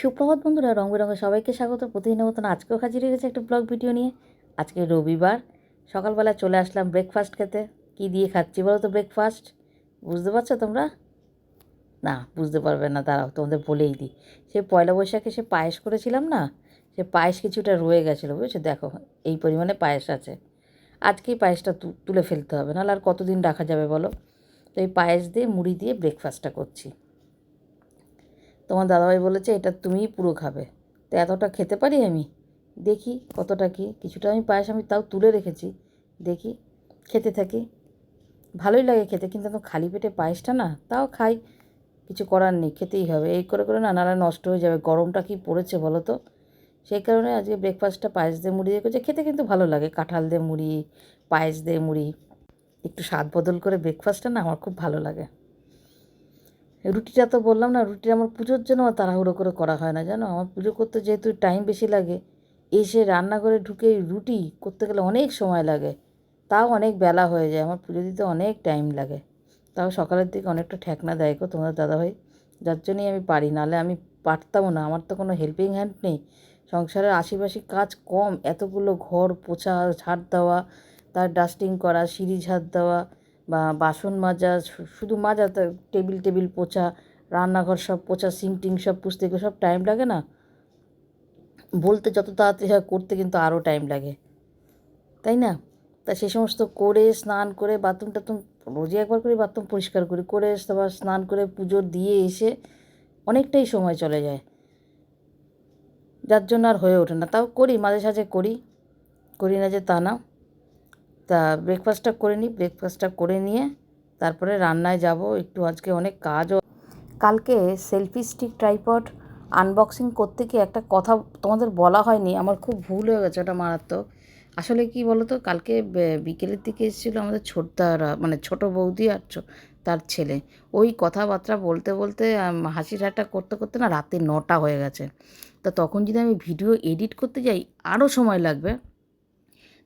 সুপ্রভাত বন্ধুরা, রং বেরঙে সবাইকে স্বাগত। প্রতিদিনের মতন আজকেও হাজির হয়ে গেছে একটা ব্লগ ভিডিও নিয়ে। আজকে রবিবার, সকালবেলা চলে আসলাম ব্রেকফাস্ট খেতে। কী দিয়ে খাচ্ছি বলো তো ব্রেকফাস্ট বুঝতে পারছ তোমরা? না, বুঝতে পারবে না, দাঁড়াও, তোমাদের বলেই দিই। সে পয়লা বৈশাখে সে পায়েস করেছিলাম না, সে পায়েস কিছুটা রয়ে গেছিল, বুঝেছ? দেখো, এই পরিমাণে পায়েস আছে। আজকেই পায়েসটা তুলে ফেলতে হবে, নাহলে আর কতদিন রাখা যাবে বলো? তো এই পায়েস দিয়ে, মুড়ি দিয়ে ব্রেকফাস্টটা করছি। তোমার দাদাভাই বলেছে, এটা তুমিই পুরো খাবে। তো এতটা খেতে পারি আমি? দেখি কতটা কি, কিছুটা আমি পায়েস আমি তাও তুলে রেখেছি। দেখি, খেতে থাকি। ভালোই লাগে খেতে, কিন্তু এখন খালি পেটে পায়েসটা না, তাও খাই। কিছু করার নেই, খেতেই হবে। এই করে করে না, নাহলে নষ্ট হয়ে যাবে। গরমটা কি পড়েছে বলো তো? সেই কারণে আজকে ব্রেকফাস্টটা পায়েস দিয়ে মুড়ি দিয়ে করছে। খেতে কিন্তু ভালো লাগে, কাঁঠাল দিয়ে মুড়ি, পায়েস দিয়ে মুড়ি। একটু স্বাদ বদল করে ব্রেকফাস্টটা না, আমার খুব ভালো লাগে। রুটিটা তো বললাম না রুটি আমার পুজোর জন্য আমার তাড়াহুড়ো করে করা হয় না, জানো? আমার পুজো করতে যেহেতু টাইম বেশি লাগে, এসে রান্নাঘরে ঢুকে রুটি করতে গেলে অনেক সময় লাগে, তাও অনেক বেলা হয়ে যায়, আমার পুজো দিতে অনেক টাইম লাগে। তাও সকালের দিকে অনেকটা ঠেকনা দেয় গো তোমাদের দাদাভাই, যার জন্যই আমি পারি নাহলে আমি পারতামও না, আমার তো কোনো হেল্পিং হ্যান্ড নেই। সংসারের আশেপাশে কাজ কম, এতগুলো ঘর, পোছা, ঝাড় দেওয়া, তার ডাস্টিং করা, সিঁড়ি ঝাড় দেওয়া বা বাসন মাজা শুধু মাজা তা, টেবিল টেবিল পোছা, রান্নাঘর সব পোছা সিং টিং সব পুষতে সব টাইম লাগে না? বলতে যত তাড়াতাড়ি হয় করতে কিন্তু আরও টাইম লাগে। তাই না? তা সে সমস্ত করে স্নান করে বাথরুম টাথরুম রোজে একবার করে বাথরুম পরিষ্কার করি, করে তারপর স্নান করে পুজো দিয়ে এসে অনেকটাই সময় চলে যায়। যার জন্য আর হয়ে ওঠে না। তাও করি, মাঝে সাঝে করি। করি না যে তা না। তা ব্রেকফাস্টটা করে নিই ব্রেকফাস্টটা করে নিয়ে তারপরে রান্নায় যাব। একটু আজকে অনেক কাজও। কালকে সেলফি স্টিক ট্রাইপড আনবক্সিং করতে গিয়ে একটা কথা তোমাদের বলা হয়নি, আমার খুব ভুল হয়ে গেছে ওটা মারাত্মক। আসলে কি বলো তো কালকে বিকেলের দিকে এসেছিল আমাদের ছোটদারা মানে ছোট বৌদি আর তার ছেলে। ওই কথাবার্তা বলতে বলতে হাসি ঠাট্টা করতে করতে না রাতে নটা হয়ে গেছে। তা তখন যদি আমি ভিডিও এডিট করতে যাই আরও সময় লাগবে।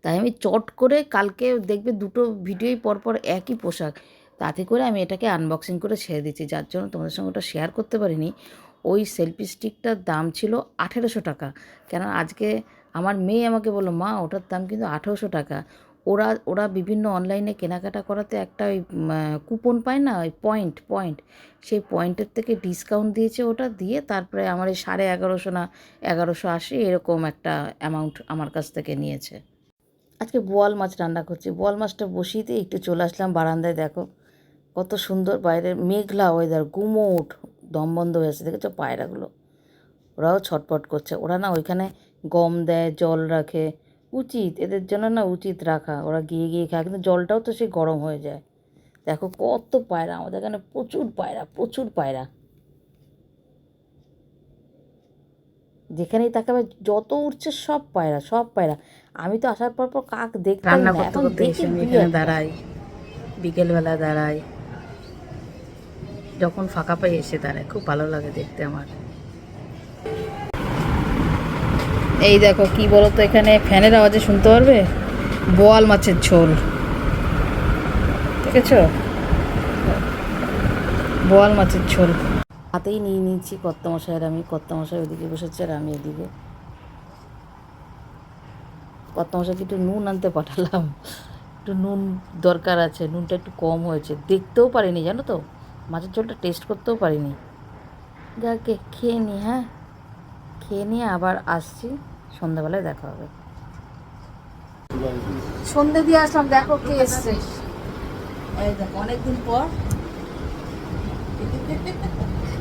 তাই আমি চট করে কালকে দেখবে দুটো ভিডিওই পরপর একই পোশাক। তাতে করে আমি এটাকে আনবক্সিং করে ছেড়ে দিচ্ছি। যার জন্য তোমাদের সঙ্গে ওটা শেয়ার করতে পারিনি। ওই সেলফি স্টিকটার দাম ছিল আঠেরোশো টাকা। কেন আজকে আমার মেয়ে আমাকে বলল, মা, ওটার দাম কিন্তু আঠেরোশো টাকা। ওরা ওরা বিভিন্ন অনলাইনে কেনাকাটা করাতে একটা ওই কুপন পায় না, ওই পয়েন্ট পয়েন্ট সেই পয়েন্টের থেকে ডিসকাউন্ট দিয়েছে ওটা, দিয়ে তারপরে আমার এই সাড়ে এগারোশো না, এগারোশো আশি এরকম একটা অ্যামাউন্ট আমার কাছ থেকে নিয়েছে। আজকে বোয়াল মাছ রান্না করছি। বোয়াল মাছটা বসিয়ে দিয়ে একটু চলে আসলাম বারান্দায়, দেখো। কত সুন্দর বাইরের মেঘলা ওয়েদার গুমোট, দম বন্ধ হয়ে আছে, দেখেছ পায়রাগুলো? ওরাও ছটপট করছে। ওরা না ওইখানে গম দেয়, জল রাখে। উচিত, এদের জন্য না উচিত রাখা। ওরা গিয়ে গিয়ে খায়, কিন্তু জলটাও তো সেই গরম হয়ে যায়। দেখো কত পায়রা, আমাদের এখানে প্রচুর পায়রা প্রচুর পায়রা। যেখানেই তাকাবে যত উঠছে সব পায়রা সব পায়রা। আমি তো আসার পর পর কাক দেখতাম রান্না না করতে এখন দেখি। দাঁড়াই বিকেলবেলা দাঁড়াই যখন ফাঁকা পাই এসে দাঁড়ায় খুব ভালো লাগে দেখতে আমার। এই দেখো কি বলো তো এখানে ফ্যানের আওয়াজে শুনতে পারবে? বোয়াল মাছের ঝোল। দেখেছ? বোয়াল মাছের ঝোল। হাতেই নিয়ে নিয়েছি, কর্তামশাইয়ের আমি, কর্তামশাই ওদিকে বসেছে আর আমি এদিকে। কর্তামশাইকে একটু নুন আনতে পাঠালাম। একটু নুন দরকার আছে, নুনটা একটু কম হয়েছে। দেখতেও পারিনি, জানো তো? মাছের ঝোলটা টেস্ট করতেও পারিনি। যাকে খেয়ে নি হ্যাঁ? খেয়ে নিয়ে আবার আসছি। সন্ধ্যাবেলায় দেখা হবে। সন্ধে দিয়ে আসলাম, দেখো কে এসছে। অনেকদিন পর।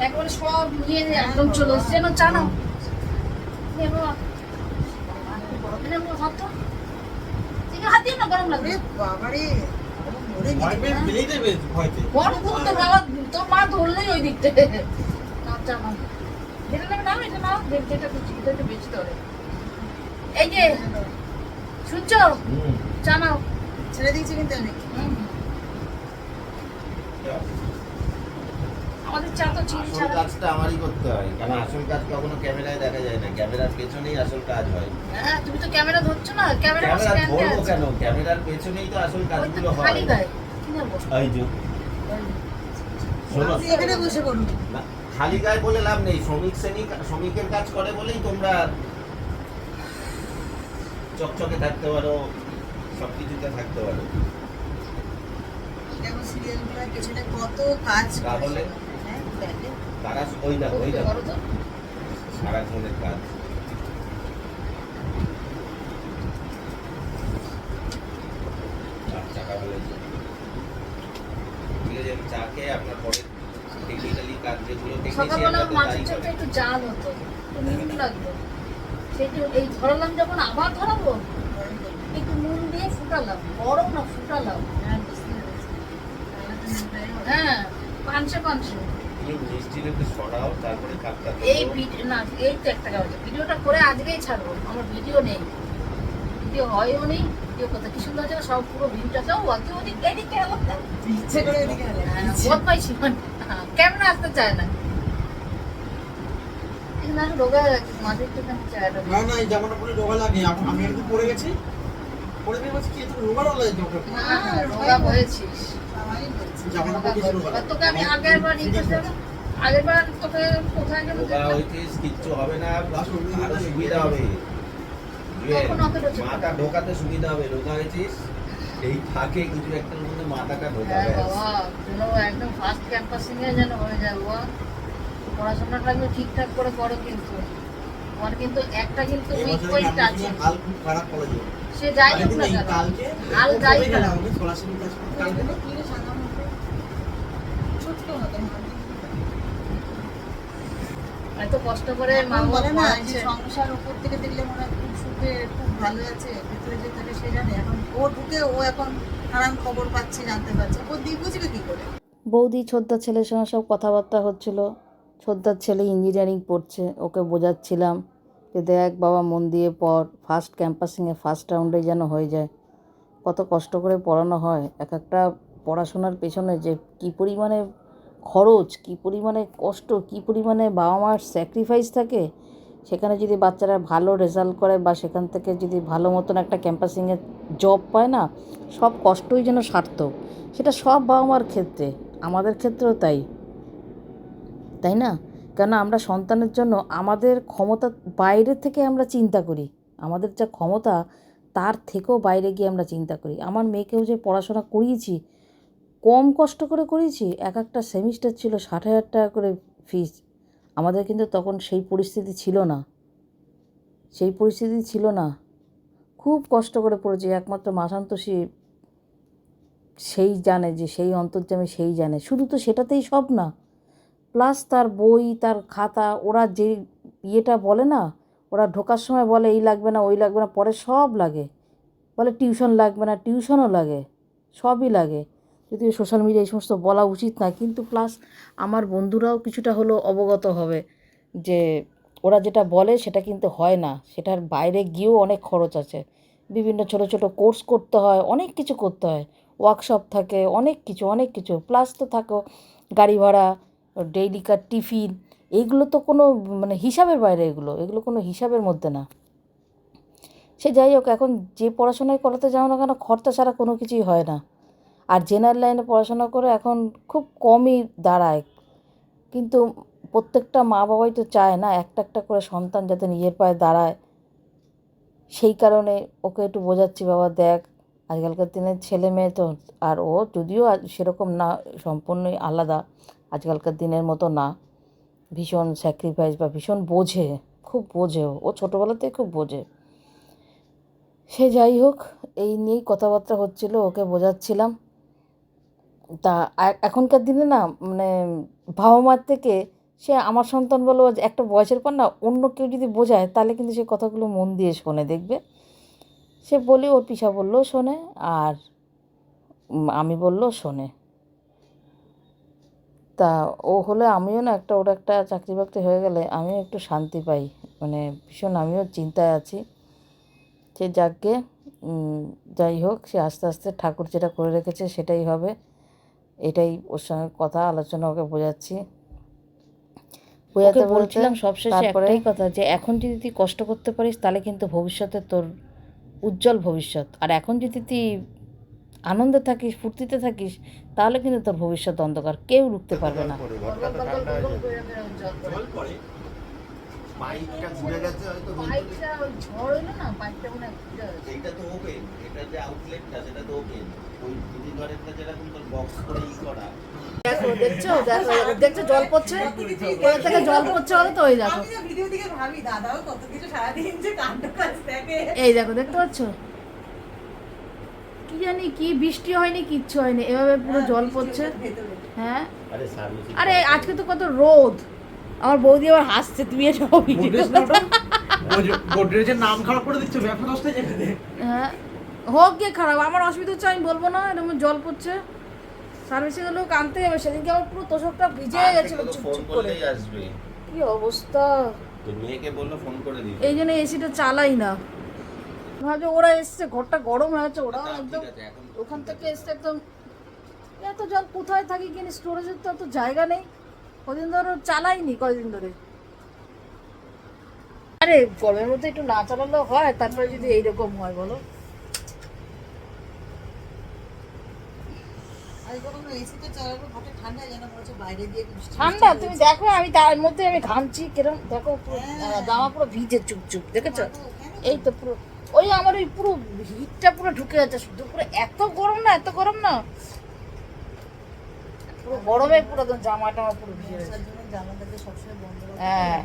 একবারে সব নিয়ে একদম চলে এসছে। যেন জানো হাত দিয়ে না গরম লাগবে। বড় তো তোর বাবা তোর মা ধরলেই ওই দিক থেকে না জানো যেটা নেবে নাও এটা নাও। যেটা খুশি এটা একটু বেশি ধরে। এই যে শুনছো? হুম। চা নাও। ছেড়ে দিয়েছি কিন্তু আমি। হুম। আমাদের চা তো চিনি ছাড়া কাজটা আমারই করতে হয় কারণ আসল কাজ কখনো ক্যামেরায় দেখা যায় না ক্যামেরার পেছনেই আসল কাজ হয়। হ্যাঁ তুমি তো ক্যামেরা ধরছো না ক্যামেরা ধরবো কেন? ক্যামেরার পেছনেই তো আসল কাজগুলো হয়। খালি গায়ে কি নেব এই যে। এখানে বসে করুন খালি গায়ে বলে লাভ নেই শ্রমিক শ্রেণি শ্রমিকের কাজ করে বলেই তোমরা চকচকে থাকতে পারো সব কিছুতে থাকতে পারো। দেখো সিরিয়ালগুলোর পেছনে কত কাজ তাহলে? তারা ওই দেখো ওই তো সারাক্ষণের কাজ। চাকা বলেছে ঠিক আছে চা খেয়ে আপনার পরে টেকনিক্যালি কাজ যেগুলো সকালবেলা মাছের তাই একটু জাল হতো একটু নুন লাগতো। জন্য এই ধরালাম যখন আবার ধরাবো? একটু নুন দিয়ে ফুটালাম বড় না ফুটালাম। হ্যাঁ হবে। হ্যাঁ পাঁচশো পাঁচশো তুমি মিষ্টির সরাও তারপরে কাপটা এই ভিডিও না এই তো একটা কাজ ভিডিওটা করে আজকেই ছাড়বো। আমার ভিডিও নেই। ভিডিও হয়ও নেই ভিডিও কথা কি সুন্দর হচ্ছে সব পুরো ভিডিওটাও অতি অধিক এদিকে আলাদা ইচ্ছে করে এদিকে আলে। বদমাইশি মানে আসতে চায় না। আমি রোগা মাঝে না। না এই জামাটা পরে রোগা লাগে। আমি একটু পরে গেছি। তোকে? কোথায় গেল কিচ্ছু হবে না সুবিধা হবে। মাথা ঢোকাতে সুবিধা হবে রোগা হয়েছিস? এই ফাঁকে কিছু একটার মধ্যে মাথাটা হ্যাঁ ঢোকাবে একদম ফার্স্ট ক্যাম্পাসিং এ যেন হয়ে যায় বাবা। পড়াশোনাটা একটু ঠিকঠাক করে করো কিন্তু। তোমার কিন্তু একটা কিন্তু এই উইক পয়েন্ট আছে। খুব খারাপ কলেজে সে যাই হোক না কালকে হাল যাই গেলাম না আমি scholarship এর কাজ করতে? কালকে কি সাদা ছোট্ট মতো এত কষ্ট করে মা বলে না যে সংসার উপর থেকে দেখলে মনে হয় খুব সুখে খুব ভালো আছে ভিতরে যে থাকে সে জানে। এখন ও ঢুকে ও এখন নানান খবর পাচ্ছে জানতে পারছে। ও দিক বুঝবে কি করে? বৌদি ছোদ্দার ছেলের সঙ্গে সব কথাবার্তা হচ্ছিল। ছোদ্দার ছেলে ইঞ্জিনিয়ারিং পড়ছে ওকে বোঝাচ্ছিলাম। যে দেখ বাবা, মন দিয়ে পড়। ফার্স্ট ক্যাম্পাসিংয়ে ফার্স্ট রাউন্ডে যেন হয়ে যায়। কত কষ্ট করে পড়ানো হয়। এক একটা পড়াশোনার পেছনে যে কী পরিমাণে খরচ, কী পরিমাণে কষ্ট, কী পরিমাণে বাবা মার স্যাক্রিফাইস থাকে, সেখানে যদি বাচ্চারা ভালো রেজাল্ট করে বা সেখান থেকে যদি ভালো মতন একটা ক্যাম্পাসিংয়ে জব পায় না, সব কষ্টই যেন সার্থক। সেটা সব বাবা মার ক্ষেত্রে। আমাদের ক্ষেত্রেও তাই। তাই না? কেন আমরা সন্তানের জন্য আমাদের ক্ষমতা বাইরে থেকে আমরা চিন্তা করি। আমাদের যা ক্ষমতা, তার থেকেও বাইরে গিয়ে আমরা চিন্তা করি। আমার মেয়েকেও যে পড়াশোনা করিয়েছি, কম কষ্ট করে করিয়েছি, এক একটা সেমিস্টার ছিল ষাট হাজার টাকা করে ফিস আমাদের কিন্তু তখন সেই পরিস্থিতি ছিল না। সেই পরিস্থিতি ছিল না। খুব কষ্ট করে পড়েছি, একমাত্র মাসান্তোষী সেই জানে যে, সেই অন্তর্যামী সেই জানে। শুধু তো সেটাতেই সব না। প্লাস তার বই, তার খাতা, ওরা যে ইয়েটা বলে না, ওরা ঢোকার সময় বলে, এই লাগবে না, ওই লাগবে না, পরে সব লাগে। বলে টিউশন লাগবে না, টিউশনও লাগে, সবই লাগে। যদিও সোশ্যাল মিডিয়া এই সমস্ত বলা উচিত না, কিন্তু প্লাস আমার বন্ধুরাও কিছুটা হলো অবগত হবে যে ওরা যেটা বলে সেটা কিন্তু হয় না, সেটার বাইরে গিয়েও অনেক খরচ আছে। বিভিন্ন ছোট ছোট কোর্স করতে হয়, অনেক কিছু করতে হয়। ওয়ার্কশপ থাকে, অনেক কিছু অনেক কিছু। প্লাস তো থাকো, গাড়ি ভাড়া ডেইলিকার টিফিন এইগুলো তো কোনো মানে হিসাবের বাইরে এগুলো এগুলো কোনো হিসাবের মধ্যে না। সে যাই হোক, এখন যে পড়াশোনায় করাতে যাও না কেন, খরচা ছাড়া কোনো কিছুই হয় না। আর জেনারেল লাইনে পড়াশোনা করে এখন খুব কমই দাঁড়ায়। কিন্তু প্রত্যেকটা মা বাবাই তো চায় না, একটা একটা করে সন্তান যাতে নিজের পায়ে দাঁড়ায়। সেই কারণে ওকে একটু বোঝাচ্ছি, বাবা, দেখ, আজকালকার দিনের ছেলে মেয়ে তো, আর ও যদিও সেরকম না, সম্পূর্ণই আলাদা। আজকালকার দিনের মতো না। ভীষণ স্যাক্রিফাইস বা ভীষণ বোঝে, খুব বোঝে ও। ছোটোবেলাতেই খুব বোঝে। সে যাই হোক, এই নিয়েই কথাবার্তা হচ্ছিল, ওকে বোঝাচ্ছিলাম। তা এখনকার দিনে না মানে বাবা মার থেকে সে আমার সন্তান বলো একটা বয়সের পর না, অন্য কেউ যদি বোঝায়, তাহলে কিন্তু সে কথাগুলো মন দিয়ে শোনে, দেখবে। সে বলি, ওর পিসা বললেও শোনে। আর আমি বললেও শোনে। তা ও হলে আমিও না একটা ওর একটা চাকরি বাকরি হয়ে গেলে আমিও একটু শান্তি পাই। মানে ভীষণ আমিও চিন্তায় আছি। সে যাকে যাই হোক সে আস্তে আস্তে ঠাকুর যেটা করে রেখেছে সেটাই হবে। এটাই ওর সঙ্গে কথা আলোচনা ওকে বোঝাচ্ছি। বোঝাতে বলছিলাম সবশেষে একটাই কথা যে এখন যদি তুই কষ্ট করতে পারিস তাহলে কিন্তু ভবিষ্যতে তোর উজ্জ্বল ভবিষ্যৎ। আর এখন যদি তুই আনন্দে থাকিস ফুর্তিতে থাকিস তাহলে কিন্তু তোর ভবিষ্যৎ অন্ধকার কেউ রুখতে পারবে না। জল ঘুরে গেছে হয়তো পাইপটা ঝড় হলো না পাইপটা মনে ঘুরে গেছে। এইটা তো ওপেন এটা যে আউটলেটটা সেটা তো ওপেন ওই দিদি ঘরেরটা যেরকম তোর বক্স করে ই করা। দেখো দেখছ? দেখো দেখছ জল পড়ছে? কোথা থেকে জল পড়ছে তো ওই দেখো ভিডিও দিকে ভাবি দাদাও কত কিছু সারাদিন যে কাণ্ড কাজ দেখে। এই দেখো দেখতে পাচ্ছ? কি জানি কি বৃষ্টি হয়নি কিচ্ছু হয়নি। এভাবে পুরো জল পড়ছে। হ্যাঁ। আরে আজকে তো কত রোদ। আমার বৌদি আবার হাসছে তুমি এটা গোদরেজের নাম খারাপ করে দিচ্ছ ব্যবসা হ্যাঁ। হোক গিয়ে খারাপ। আমার অসুবিধা হচ্ছে আমি বলব না এরকম জল পড়ছে। সার্ভিসিং এর লোক আনতে যাবে সেদিনকে আমার পুরো তোষকটা ভিজে গেছিল চুপচুপ করে। আসবে। কি অবস্থা? তোর মেয়েকে বলল ফোন করে দিবি। এই জন্য এসিটা চালাই না। ভাবছি ওরা এসছে ঘরটা গরম হয়ে যাচ্ছে ওরাও একদম ওখান থেকে এসছে একদম এত জল কোথায় থাকি কিনে স্টোরেজের তো অত জায়গা নেই। কদিন ধরে চালাইনি কদিন ধরে। আরে গরমের মধ্যে একটু না চালালেও হয় তারপরে যদি এইরকম হয় বলো। ঠান্ডা তুমি দেখো আমি তার মধ্যে আমি ঘামছি কিরম দেখো জামা পুরো ভিজে চুপচুপ দেখেছ? এই তো পুরো ওই আমার ওই পুরো হিটটা পুরো ঢুকে যাচ্ছে শুধু পুরো এত গরম না এত গরম না। পুরো গরমে পুরো একদম জামা টামা পুরো ভিজে মশার সবসময় বন্ধ হ্যাঁ।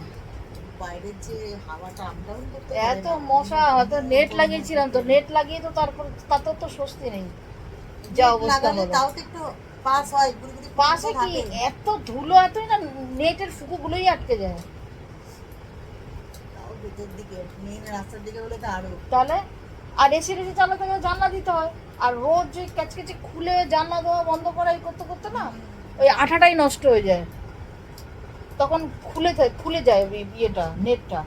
বাইরের যে হাওয়াটা আপ করতে এত মশা হয়তো নেট লাগিয়েছিলাম তো নেট লাগিয়ে তো তারপর তাতেও তো স্বস্তি নেই। যা অবস্থা হলো তাও তো একটু পাস হয় কি এত ধুলো এতই না নেটের ফুকুগুলোই আটকে যায়। ভেতর দিকে মেন রাস্তার দিকে হলে তো আরও। তাহলে? আর এসি রেসি চালাতে গেলে জানলা দিতে হয়। আর রোজ যে ক্যাচকেচে খুলে জানলা দেওয়া বন্ধ করা এই করতে করতে না ওই আঠাটাই নষ্ট হয়ে যায়। তখন খুলে থাকে খুলে যায় ওই ইয়েটা নেটটা।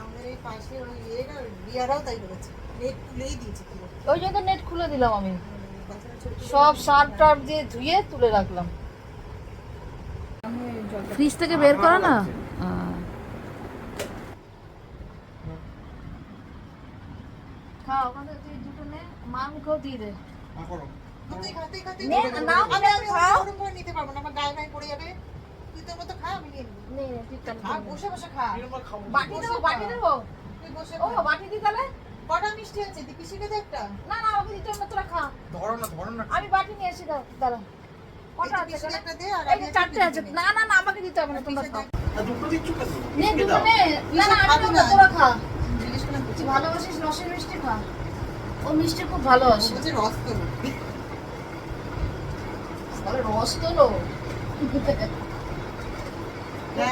আমাদের এই পাশে ওই ইয়েটা বিয়ারাও তাই করেছে। নেট দিয়েছে ওই জন্য নেট খুলে দিলাম আমি। সব সার্ফ টার্ফ দিয়ে ধুয়ে তুলে রাখলাম। ফ্রিজ থেকে বের করা না খাও ওখানে তুই দুটো নে মা মুখেও দিয়ে দে করো খাতে খাতে খাতে নে, নিতে নাও, পারব। আমি আমি খাও। ওরকম করে নিতে পারব না আমার গায়ে গায়ে পড়ে যাবে তুই তোর মতো খা আমি নিয়ে নিবো নে নে, তুই দিয়ে দে। দেবো বাটি দেবো? তুই বসে ও খা। বাটি কটা মিষ্টি আছে তুই পিসিকে দে একটা। না না ধরো না আমি বাটি নিয়ে এসে দাঁড়া। দে চারটে আছে। না না না আমাকে দিতে হবে না তোমরা খাও। দুটো দিচ্ছ নে দুটো। নে। আমি তোরা খা। তুই ভালোবাসিস রসের মিষ্টি খা। ও মিষ্টি খুব ভালোবাসে। বলছে রস তো রস তোলো খুব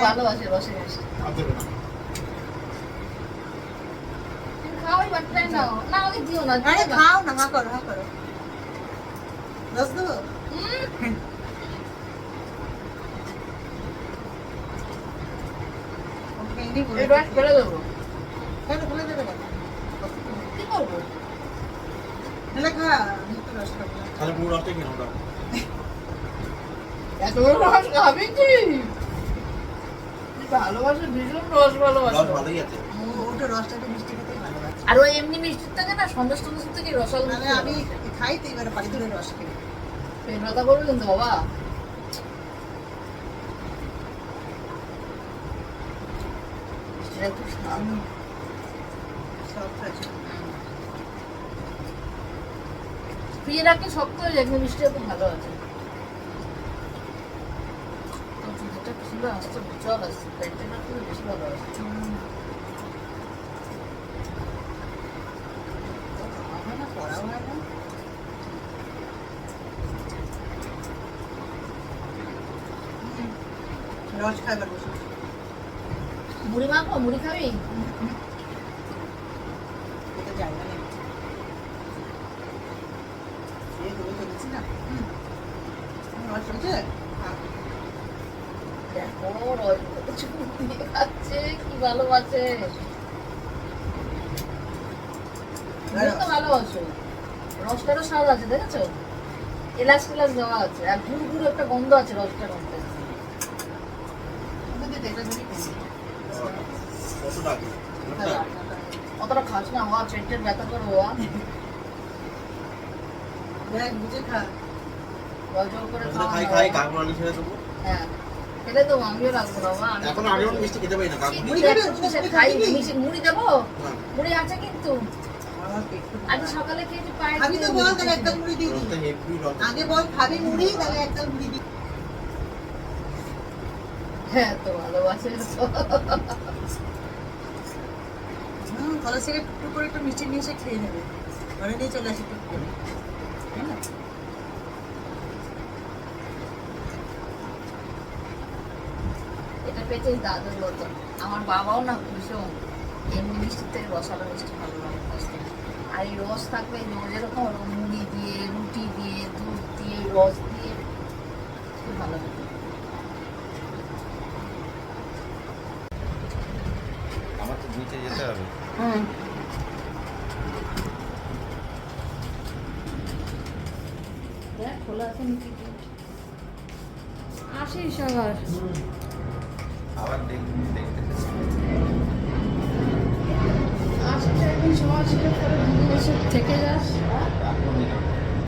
ভালোবাসে রসের মিষ্টি। খাও ওই বাটিটাই নাও। না ওকে দিও না আরে খাও না হা করো হা করো। রস দেবো? হুম, ওকে এনে বলে এই বাট ফেলে দেবো। বলে দেবে করব? তাহলে খা রস খাব তাহলে পুরো রসটা কিনে দাও এত রস খাবি তুই তুই ভালোবাসে ভীষণ রস ভালোবাসে। রস ভালোই আছে। ও- ওটা রসটাকে মিষ্টি খেতে ভালোবাসে। আর ওই এমনি মিষ্টির থেকে না সন্দেশ টন্দেশ থেকে রসাল মানে আমি খাই তো এবারে বাড়ি ধরে রস খেয়ে পেট ব্যথা করবে কিন্তু বাবা। মিষ্টিটা একটু স্বাদ। সব আছে। ফ্রিজে রাখলে শক্ত হয়ে যায় মিষ্টিটা খুব ভালো আছে। জল আসছে না খুব বেশি ভালো আসছে। রস বসে। মুড়ি মাখো মুড়ি খাবি খেতে জায়গা নেই এই ধরে ফেলেছি না হুম। রস হয়েছে? খা। চুপ দিয়ে খাচ্ছে ভালোবাসে তুমি তো রসটারও স্বাদ আছে দেখেছ? এলাচ টেলাচ দেওয়া আছে। আর গুড় গুড় একটা গন্ধ আছে রসটার মধ্যে। অতটা খাস না হওয়া পেটের ব্যথা করে হওয়া দেখ বুঝে খা। জল করে খাওয়া খাই খাই বাবা। কাকুরানি ছেড়ে দেবো হ্যাঁ। খেলে তো আমিও রাখব বাবা এখন আগে মিষ্টি খেতে পারি না কাকু। মুড়ি দেবে খাই মিশে মুড়ি দেবো? মুড়ি আছে কিন্তু। আমার পেট খুব আজ সকালে খেয়েছি পায়ে আমি তো বল তাহলে একটা মুড়ি দিই রসটা হেভি রস আগে বল খাবি মুড়ি তাহলে একটা মুড়ি দিই হ্যাঁ তো ভালোবাসে হুম কলেজ থেকে করে একটু মিষ্টি নিয়ে এসে খেয়ে নেবে। ঘরে নিয়ে চলে আসি টুক করে তাই না? এটা পেয়েছে দাদুর মতো। আমার বাবাও না ভীষণ এমনি মিষ্টির থেকে রসালো মিষ্টি ভালো লাগে আর এই রস থাকবে রোজের রকম মুড়ি দিয়ে, রুটি দিয়ে, দুধ দিয়ে, রস